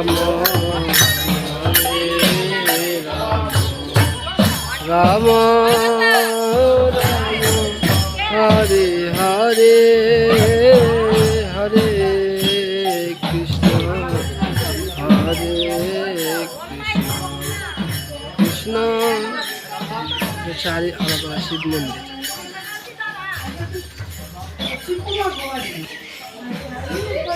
রাম রাম হরে হরে হরে কৃষ্ণ হরে কৃষ্ণ কৃষ্ণ চারি আলাদা শিব মন্দির Thank you.